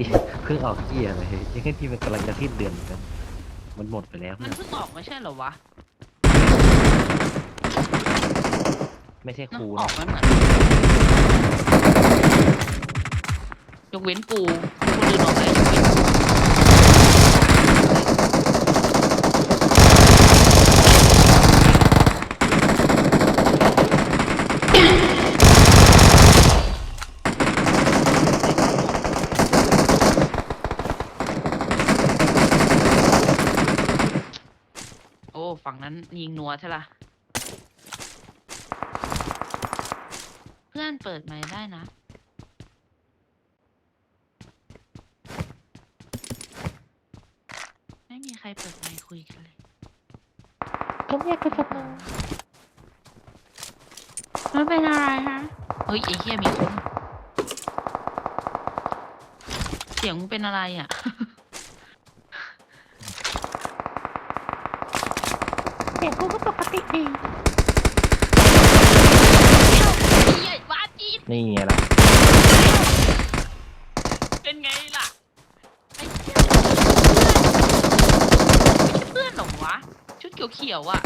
ที่เพิ่งออกที่อะไรยังที่มันกำลังจะสิ้นเดือนเหมือนกันมันหมดไปแล้วมันเนี่ยเพิ่งออกไม่ใช่เหรอวะไม่ใช่คเนอะรูอนะอกมันเหมือนยกเว้นกูคนอื่นออกได้ยกเว้นกูโอ้ฝั่งนั้น ยิงนัวใช่ละเพื่อนเปิดไมค์ได้นะ ไม่มีใครเปิดไมค์คุยกันเลยก็เรียกไปสักหนึ่งไม่เป็นอะไรฮะเฮ้ยไอ้เหี้ยมีคน เสียงมึงเป็นอะไรอะ เสียงกูก็ปกติดี ไอ้ เหี้ยบ้าจีนนี่ไงล่ะเป็นไงล่ะไอ้เหี้ยเพื่อนเหรอวะ ชุดเขียวๆอะ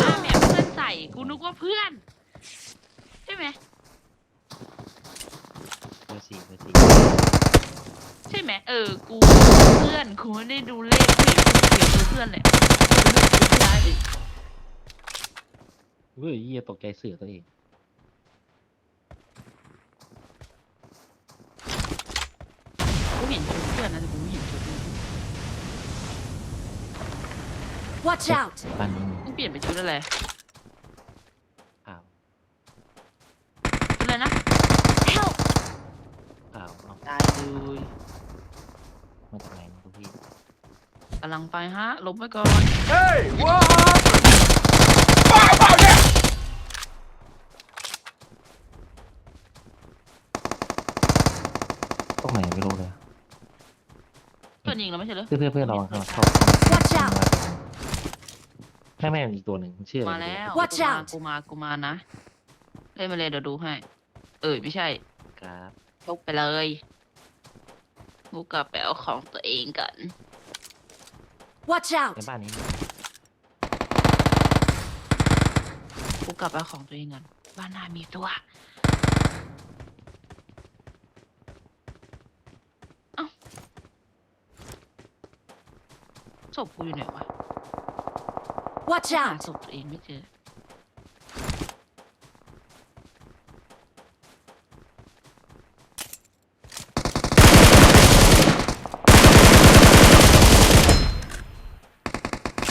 หน้าแม่เพื่อนใส่กูนึกว่าเพื่อน ใช่ไหม เบอร์สี่เบอร์สี่ใช่ไหมเออ กูเพื่อนกูไม่ได้ดูเลขเขียวเพื่อนเลยใช่ดิ เว้ยเหี้ยตกใจเสือตัวเอง กูเห็นชุดเพื่อนนะแต่กูไม่เห็นชุดมึง Watch out บ้านนี้มีมึงเปลี่ยนเป็นชุดอะไรข่าวชุดอะไรนะ help ข่าวเอาได้เลยมาจากไหนนะทุกพี่กำลังไปฮะลบไว้ก่อน Hey, what? What about that? ตรงไหนไม่รู้เลย เพื่อนยิ งแล้วไม่ใช่เหรอ เพื่อนเพื่อนเพื่อนระวังเข้าเข้า Watch out ไม่ไม่อีกตัวหนึ่งชื่ออะไรมาแล้ว Watch กูมา out กูมากูมานะเล่นมาเลยเดี๋ยวดูให้ เอ้ยไม่ใช่ครับยกไปเลยกูกลับไปเอาของตัวเองกัน Watch ใน out บ้านนี้กูกลับไปเอาของตัวเองกันบ้านหน้ามีตัว เอ้า ศพกูอยู่ไหนวะ Watch หา out ศพตัวเองไม่เจอ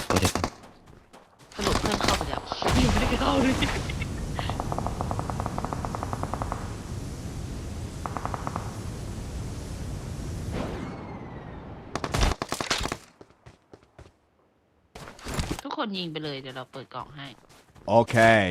ตัวเดียวกัน สรุปเพื่อนเข้าไปแล้วยังไม่ได้เข้าเลยทุก คนยิงไปเลย เดี๋ยวเราเปิดกล่องให้ Okay.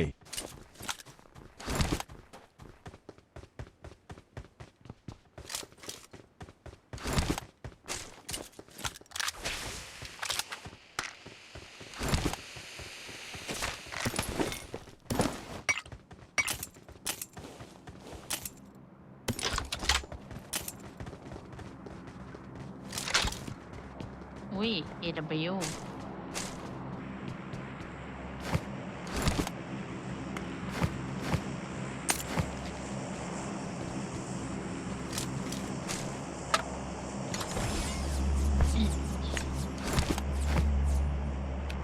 อุ้ย AW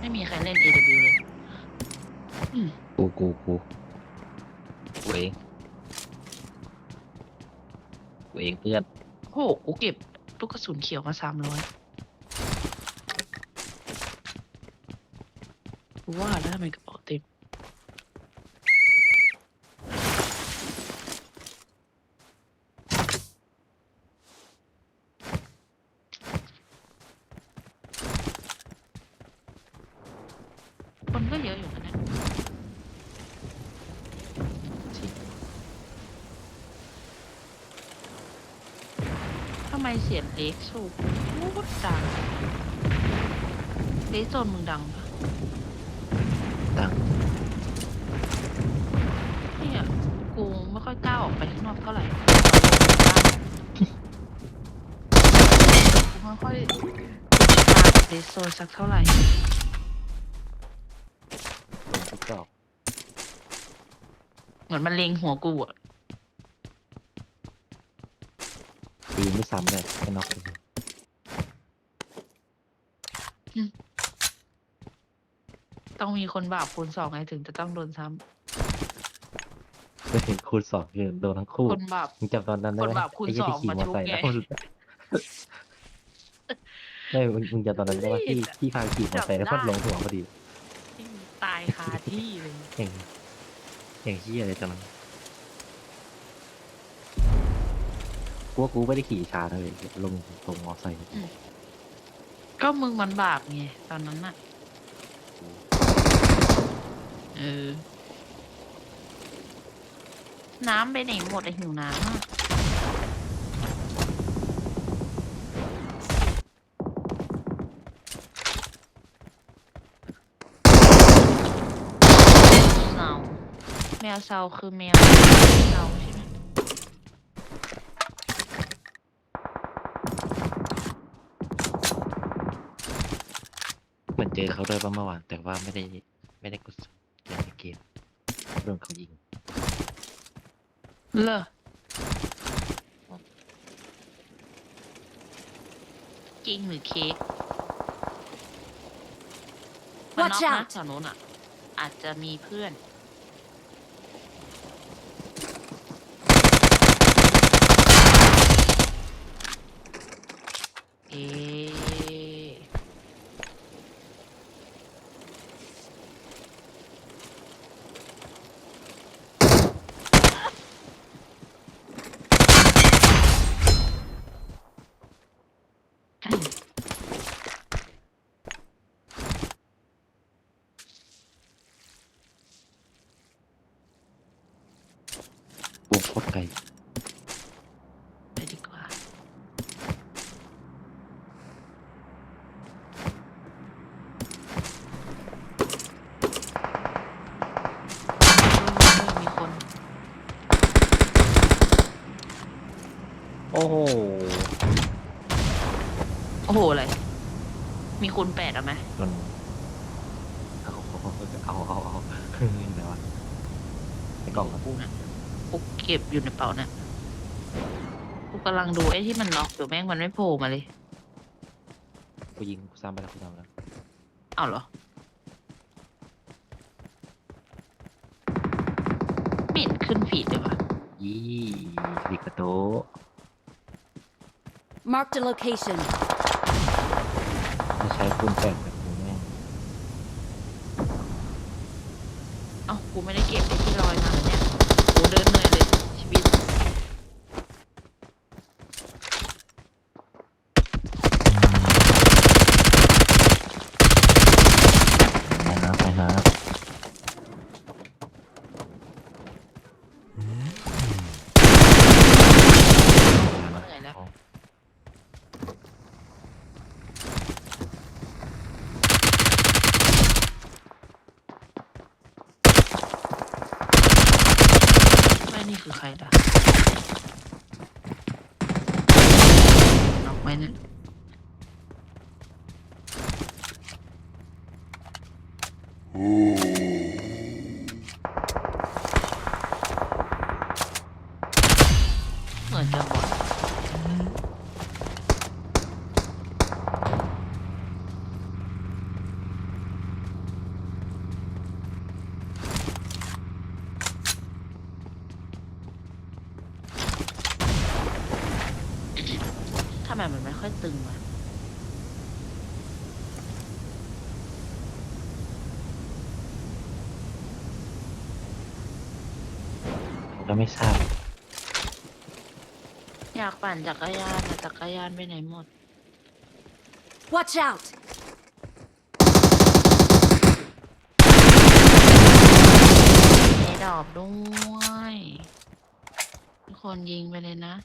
ไม่มีใครเล่น AW เลยกูกูกูกูเองกูเองเพื่อนโหกูเก็บลูกกระสุนเขียวมาสามร้อยกูว่าแล้วทำไมกระเป๋าเต็ม คน ก็เยอะอยู่นะเนี่ยทำไมเสียงเล็กสูบพูดดังเล็กโซนมึงดังปะตังเนี่ยกูอยกล้าออกไปข้างนอกเท่าไหร่กูไม่ค่อยติดตามเดซโซนสักเท่าไหร่ ลงทุกดอก เห มือนมันเล็งหัวกูอะตีไม่ซ้ำเลยแค่น็อกเลยต้องมีคนบาปคูณสองไงถึงจะต้องโดนซ้ไม่ถึงคูณสองคือโดนทั้งคู่ำคนบาป มึงจำตอนนั้นได้ไหมคนบาปคูณไอ้เหี้ยที่สองขี่มาอเตอร์ไซค์ชุบแล้วไงไม่มึงมึงจำตอนนั้นได้ว่าที่ไม่ได้ที่พาขี่มอเตอร์ไซค์แล้วก็จำได้ลงหัวพอดีตายคาที่เลยอย่าง อย่างเชี่ยเลยตอนนั้นกูว่ากูไม่ได้ขี่ช้านะเลยลงตรงมอไซค์ก็มึงมันบาปไงตอนนั้นน่ะ เออ น้ำไปไหนหมดไอหิวน้ำอะเซา แมวเซาคือแมวเซาใช่ไหมเหมือนเจอเขาด้วยป่ะเมื่อวานแต่ว่าไม่ได้ไม่ได้กดเล่นในเกมเรื่องเขายิงเลอกิ้งหรือเค้กมันน Watch อกนะ out แถวนู้นอะ อาจจะมีเพื่อน เอะวงโคตรไกล ไปดีกว่า มีคน โอ้โห โอ้โหอะไร มีคูณแปดเอาไหมจนเอาเอาเอาเอาเอาไหนวะในกล่องอะกูน่ะกูเก็บอยู่ในเป๋าน่ะกูกำลังดูไอ้ที่มันล็อกอยู่แม่งมันไม่โผล่มาเลย กูยิงกูซ้ำไปแล้วกูซ้ำไปแล้วเอาเหรอ ไม่เห็นขึ้นฟีดเลยวะยี่ดิกระโต Marked a location. จะใช้คูณแปดแบบนี้แม่งเอ้ากูไม่ได้เก็บไอ้ที่ลอยมาเลยเนี่ยกูเดินเหนื่อยเลยชีวิต ไปนะไปนะ เหนื่อยแล้ว ไม่นี่ คือใครล่ะน็อกไหมเนี่ยเหมือนจะหมดทำไมมันไม่ค่อยตึงวะ ผมก็ไม่ทราบ อยากปั่นจักรยานแต่จักรยานไปไหนหมด Watch out! เอดอบด้วยทุกคนยิงไปเลยนะ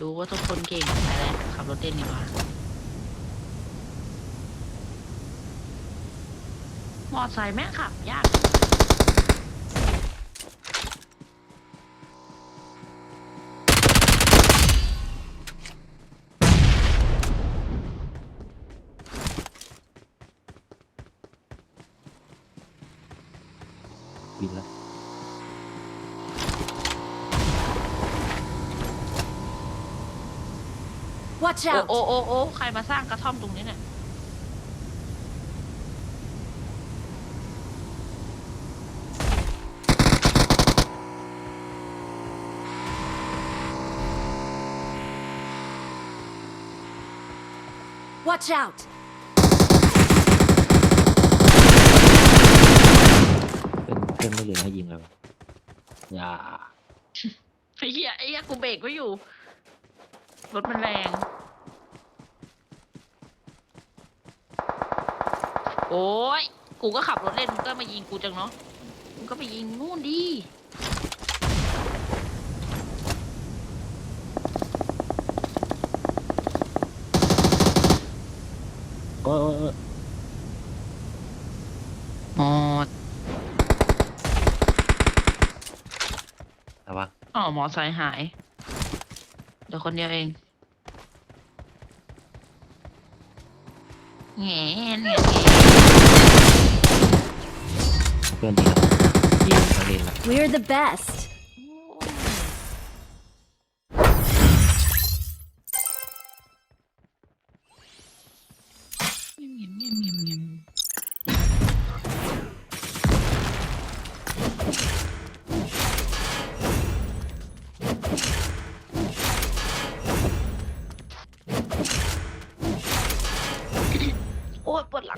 ดูว่าทุกคนเก่งไปแล้วขับรถเต้นดีกว่า มอไซค์แม่ขับยาก บินละโอ้ Watch โอ้โอ้โอ้ใครมาสร้างกระท่อมตรงนี้เนี่ย Watch out! เพื่อนเพื่อนไม่เหลือให้ยิงเลยวะอย่าไอ้เหี้ยไอ้เหี้ยกูเบรกไว้อยู่ รถมันแรง โอ้ย กูก็ขับรถเล่นมึงก็มายิงกูจังเนาะมึงก็ไปยิงนู่นดิ อ้ยโอ้ยโอ้ยหมดระวังอ๋อหมอสายหาย เดี๋ยวคนเดียวเองแง่แง่เพื่อนดีแล้วยิงเขาเล่นละ We're the best. Uy, por la.